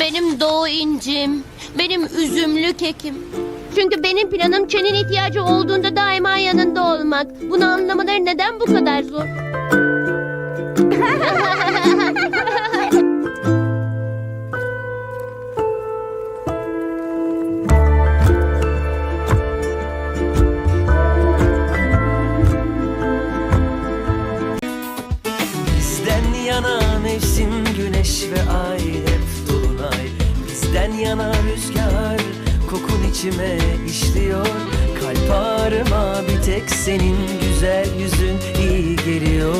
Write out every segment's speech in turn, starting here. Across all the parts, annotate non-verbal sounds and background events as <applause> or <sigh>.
Benim doğu incim. Benim üzümlü kekim. Çünkü benim planım Çen'in ihtiyacı olduğunda daima yanında olmak. Bunu anlamaları neden bu kadar zor? <laughs> yana rüzgar kokun içime işliyor. Kalp ağrıma bir tek senin güzel yüzün iyi geliyor.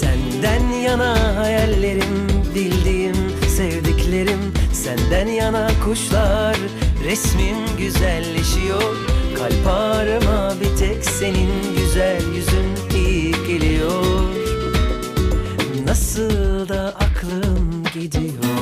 Senden yana hayallerim, bildiğim, sevdiklerim. Senden yana kuşlar, resmin güzelleşiyor. Kalp ağrıma bir tek senin güzel yüzün iyi geliyor. Nasıl da Dio.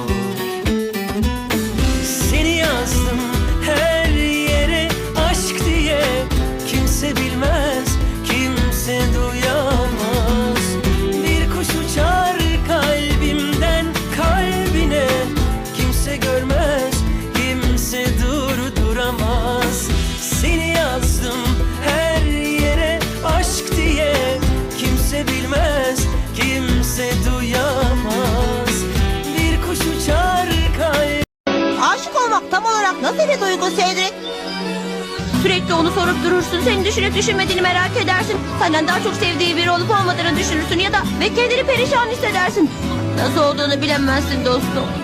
Olmak tam olarak nasıl bir duygu Cedric? Sürekli onu sorup durursun. Seni düşünüp düşünmediğini merak edersin. Senden daha çok sevdiği biri olup olmadığını düşünürsün ya da ve kendini perişan hissedersin. Nasıl olduğunu bilemezsin dostum.